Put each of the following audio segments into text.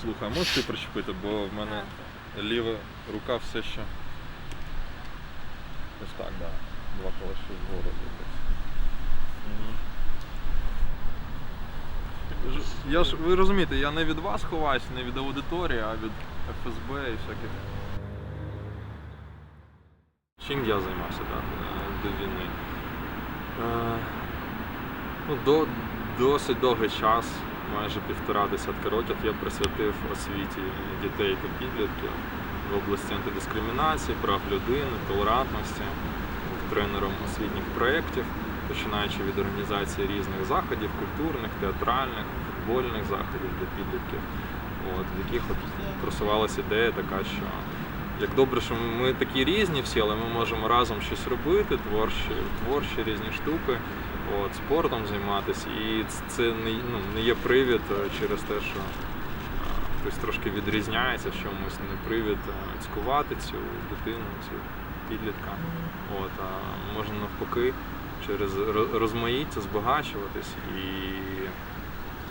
Слухай, можеш ти причепити, бо в мене ліва рука все ще. Ось так, да. Два калаші вгору дивись. Я ж, ви розумієте, я не від вас ховаюсь, не від аудиторії, а від ФСБ і всяких. Чим я займався да, до війни? Е, ну, до, досить довгий час, майже півтора десятка років, я присвятив освіті дітей та підлітків в області антидискримінації, прав людини, толерантності, тренером освітніх проєктів, починаючи від організації різних заходів, культурних, театральних, футбольних заходів для підлітків, от, в яких от просувалася ідея така, що як добре, що ми такі різні всі, але ми можемо разом щось робити, творчі, творчі різні штуки, от, спортом займатися. І це не, ну, не є привід е, через те, що е, хтось трошки відрізняється в чомусь, не привід е, цькувати цю дитину, цю підлітка. От, а можна навпаки через ро- розмаїття збагачуватись і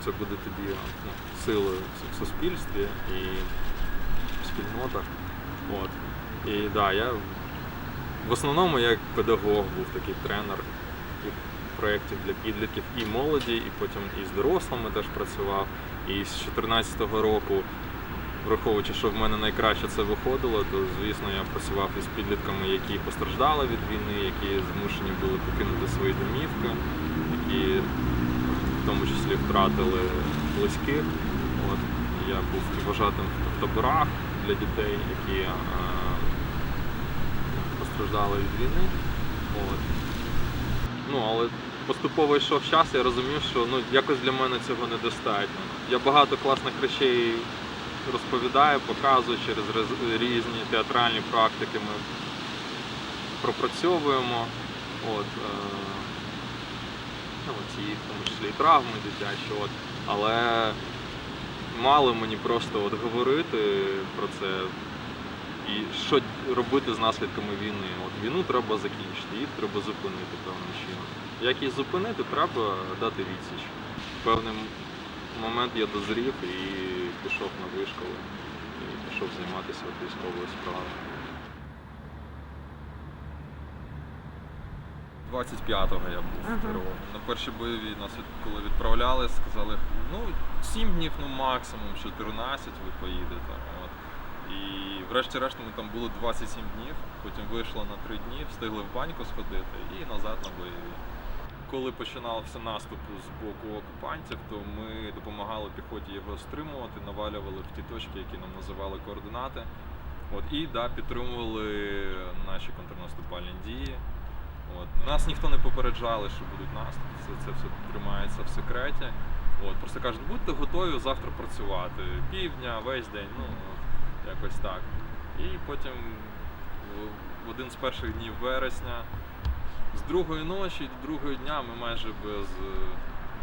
це буде тоді ну, силою в суспільстві і в спільнотах. От. І да, я в основному як педагог був такий тренер проєктів для підлітків і молоді, і потім і з дорослими теж працював. І з 2014 року, враховуючи, що в мене найкраще це виходило, то звісно я працював із підлітками, які постраждали від війни, які змушені були покинути свої домівки, які в тому числі втратили близьких. От. Я був вважатим в таборах для дітей, які е, постраждали від війни. От. Ну, але поступово йшов час, я розумів, що ну, якось для мене цього недостатньо. Я багато класних речей розповідаю, показую через різні театральні практики. Ми пропрацьовуємо. От, е, ну, ці, в тому числі і травми дитячі. От. Але мало мені просто от говорити про це і що робити з наслідками війни. От війну треба закінчити, її треба зупинити певним чином. Як її зупинити, треба дати відсіч. В певний момент я дозрів і пішов на вишколи, і пішов займатися військовою справою. 25-го я був Ага. ага. На перші бойові нас коли відправляли, сказали, ну 7 днів, ну максимум 14 ви поїдете. І врешті-решт ми там були 27 днів, потім вийшло на 3 дні, встигли в баньку сходити і назад на бойові. Коли починався наступ з боку окупантів, то ми допомагали піхоті його стримувати, навалювали в ті точки, які нам називали координати. От, і да, підтримували наші контрнаступальні дії. От. Нас ніхто не попереджали, що будуть наступи, це, це все тримається в секреті. От, просто кажуть, будьте готові завтра працювати. Півдня, весь день, ну якось так. І потім в- один з перших днів вересня, з другої ночі до другого дня ми майже без,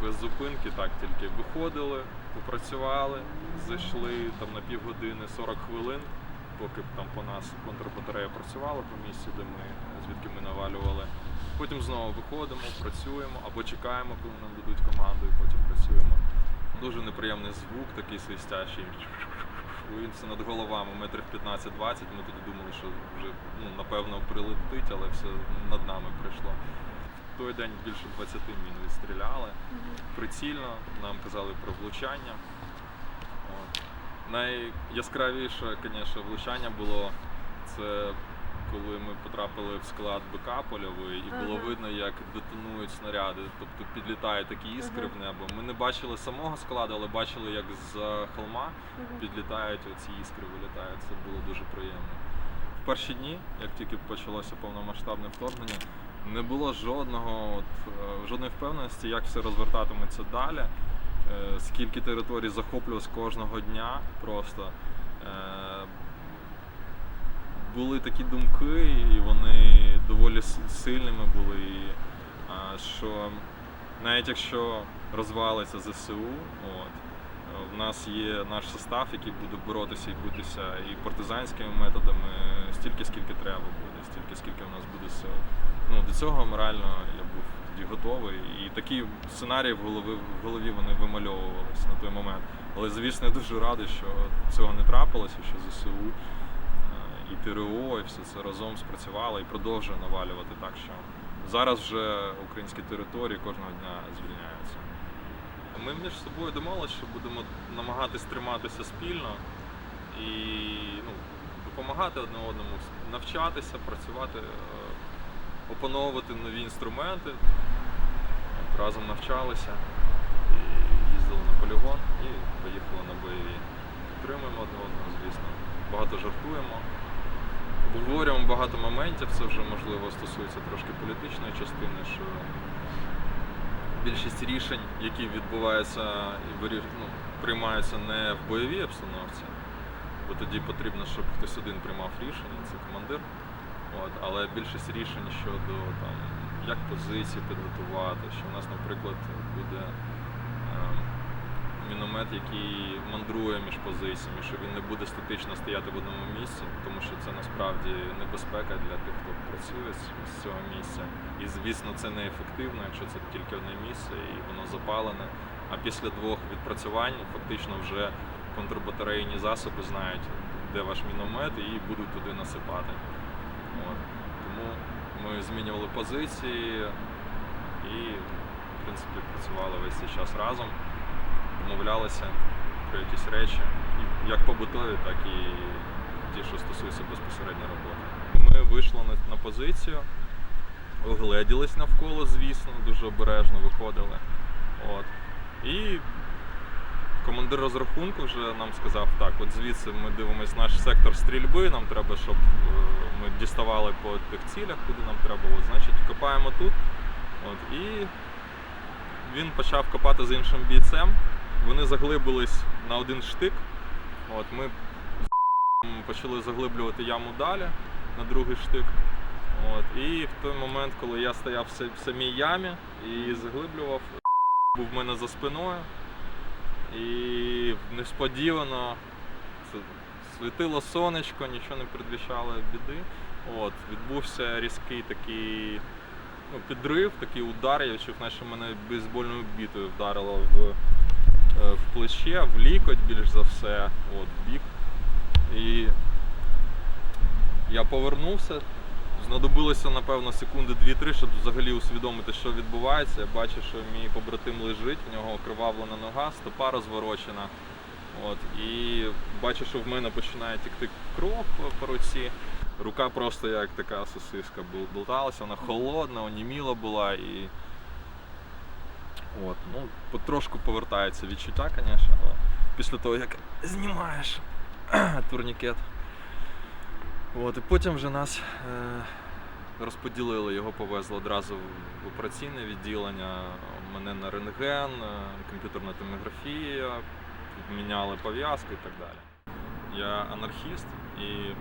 без зупинки так тільки виходили, попрацювали, зайшли там на півгодини 40 хвилин, поки там по нас контрбатарея працювала по місці, де ми звідки ми навалювали. Потім знову виходимо, працюємо або чекаємо, коли нам дадуть команду, і потім працюємо. Дуже неприємний звук, такий свистящий. Все над головами, метрів 15-20. Ми тоді думали, що вже ну, напевно прилетить, але все над нами прийшло. В той день більше 20 мін відстріляли. Прицільно нам казали про влучання. От. Найяскравіше, звісно, влучання було це коли ми потрапили в склад БК польовий, і було Ага. видно, як детонують снаряди, тобто підлітають такі іскри в небо. Ми не бачили самого складу, але бачили, як з холма Мгм. підлітають оці іскри, вилітають. Це було дуже приємно. В перші дні, як тільки почалося повномасштабне вторгнення, не було жодного от, е, жодної впевненості, як все розвертатиметься далі, е, скільки територій захоплювалось кожного дня просто. Е, Були такі думки, і вони доволі сильними були. І, що навіть якщо розвалиться ЗСУ, от, В нас є наш состав, який буде боротися і битися і партизанськими методами стільки, скільки треба буде, стільки, скільки в нас буде сил. Ну, до цього морально я був тоді готовий. І такі сценарії в голові, в голові вони вимальовувалися на той момент. Але, звісно, я дуже радий, що цього не трапилося, що ЗСУ і ТРО, і все це разом спрацювало і продовжує навалювати так, що зараз вже українські території кожного дня звільняються. Ми між собою домовилися, що будемо намагатись триматися спільно і ну, допомагати одне одному, навчатися, працювати, е, опановувати нові інструменти. Разом навчалися і їздили на полігон і поїхали на бойові. Підтримуємо одне одного, звісно. Багато жартуємо. Обговорюємо багато моментів, це вже можливо стосується трошки політичної частини, що більшість рішень, які відбуваються і ну, приймаються не в бойовій обстановці, бо тоді потрібно, щоб хтось один приймав рішення, це командир. От, але більшість рішень щодо там, як позиції підготувати, що у нас, наприклад, буде ем, міномет, який мандрує між позиціями, що він не буде статично стояти в одному місці, тому що це насправді небезпека для тих, хто працює з цього місця. І звісно, це неефективно, якщо це тільки одне місце і воно запалене. А після двох відпрацювань фактично вже контрбатарейні засоби знають, де ваш міномет, і будуть туди насипати. От. Тому ми змінювали позиції і, в принципі, працювали весь цей час разом, домовлялися про якісь речі, як побутові, так і ті, що стосуються безпосередньо роботи. Ми вийшли на, позицію, огледілись навколо, звісно, дуже обережно виходили. От. І командир розрахунку вже нам сказав, так, от звідси ми дивимось наш сектор стрільби, нам треба, щоб е, ми діставали по тих цілях, куди нам треба. От, значить, копаємо тут. От, і він почав копати з іншим бійцем. Вони заглибились на один штик. От, ми почали заглиблювати яму далі на другий штик. От, і в той момент, коли я стояв в самій ямі і заглиблював, був в мене за спиною. І несподівано це світило сонечко, нічого не передвіщало біди. От, відбувся різкий такий ну, підрив, такий удар. Я відчув, наче мене бейсбольною бітою вдарило в, в плече, в лікоть більш за все, от, бік. І я повернувся. Знадобилося, напевно, секунди 2-3, щоб взагалі усвідомити, що відбувається. Я бачу, що мій побратим лежить, в нього окривавлена нога, стопа розворочена. От, і бачу, що в мене починає тікти кров по руці. Рука просто як така сосиска болталася, вона холодна, оніміла була і. От, ну, потрошку повертається відчуття, звісно, але після того, як знімаєш турнікет. От, і потім вже нас е, розподілили, його повезли одразу в операційне відділення, мене на рентген, е, комп'ютерна томографія, міняли пов'язки і так далі. Я анархіст і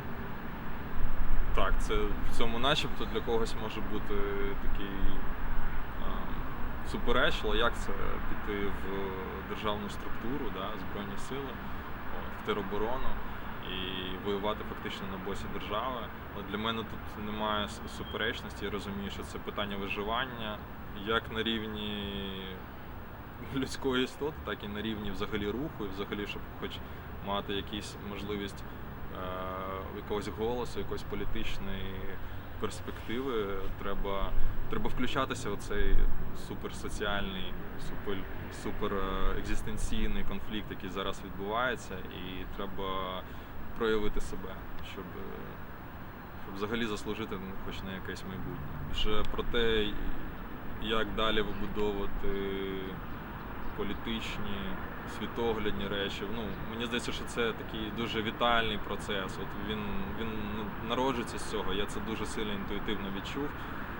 так, це в цьому начебто для когось може бути такий суперечливо, як це піти в державну структуру, да, Збройні сили, в тероборону і воювати фактично на боці держави. Але для мене тут немає суперечності. Я розумію, що це питання виживання як на рівні людської істоти, так і на рівні взагалі руху, і взагалі, щоб хоч мати якісь можливість е, якогось голосу, якоїсь політичної перспективи, треба, треба включатися в цей суперсоціальний, супер, супер екзистенційний конфлікт, який зараз відбувається, і треба проявити себе, щоб, щоб взагалі заслужити ну, хоч на якесь майбутнє. Вже про те, як далі вибудовувати політичні, світоглядні речі. Ну, мені здається, що це такий дуже вітальний процес. От він, він народжується з цього. Я це дуже сильно інтуїтивно відчув.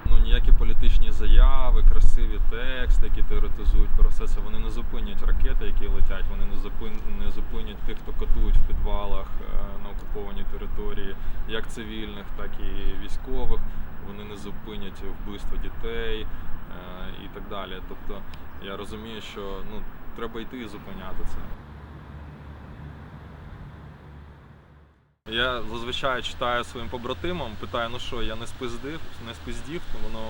Ну, ніякі політичні заяви, красиві тексти, які теоретизують про все це, вони не зупинять ракети, які летять, вони не зупин, не зупинять тих, хто катують в підвалах е, на окупованій території, як цивільних, так і військових. Вони не зупинять вбивство дітей е, і так далі. Тобто я розумію, що ну, треба йти і зупиняти це. Я зазвичай читаю своїм побратимам, питаю, ну що, я не спиздив, не спиздів, то воно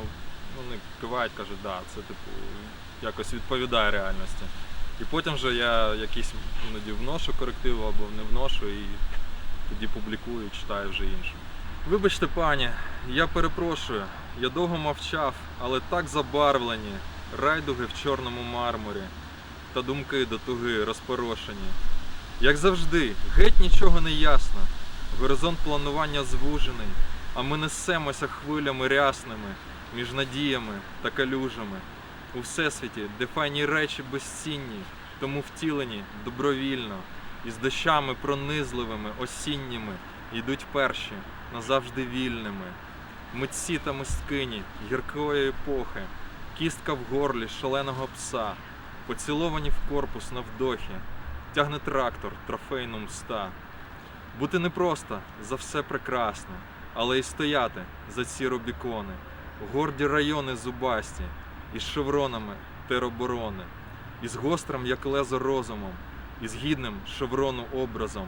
ну, вони кивають, кажуть, да, це типу якось відповідає реальності. І потім вже я якісь іноді вношу корективи або не вношу і тоді публікую, читаю вже іншим. Вибачте, пані, я перепрошую, я довго мовчав, але так забарвлені райдуги в чорному мармурі та думки до туги розпорошені. Як завжди, геть нічого не ясно. Горизонт планування звужений, а ми несемося хвилями рясними між надіями та калюжами. У всесвіті, де файні речі безцінні, тому втілені добровільно, і з дощами пронизливими, осінніми йдуть перші, назавжди вільними. Митці та мисткині гіркої епохи, кістка в горлі шаленого пса, поціловані в корпус на вдохі, тягне трактор трофейну мста. Бути непросто за все прекрасне, але й стояти за ці рубікони, горді райони зубасті, із шевронами тероборони, із гострим, як лезо розумом, із гідним шеврону образом.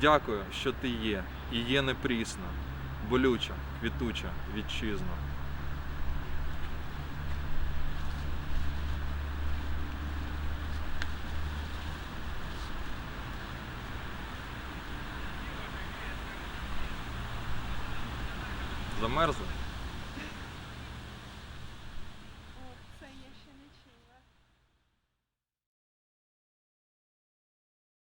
Дякую, що ти є, і є непрісно, болюча, квітуча вітчизна. Замерзли?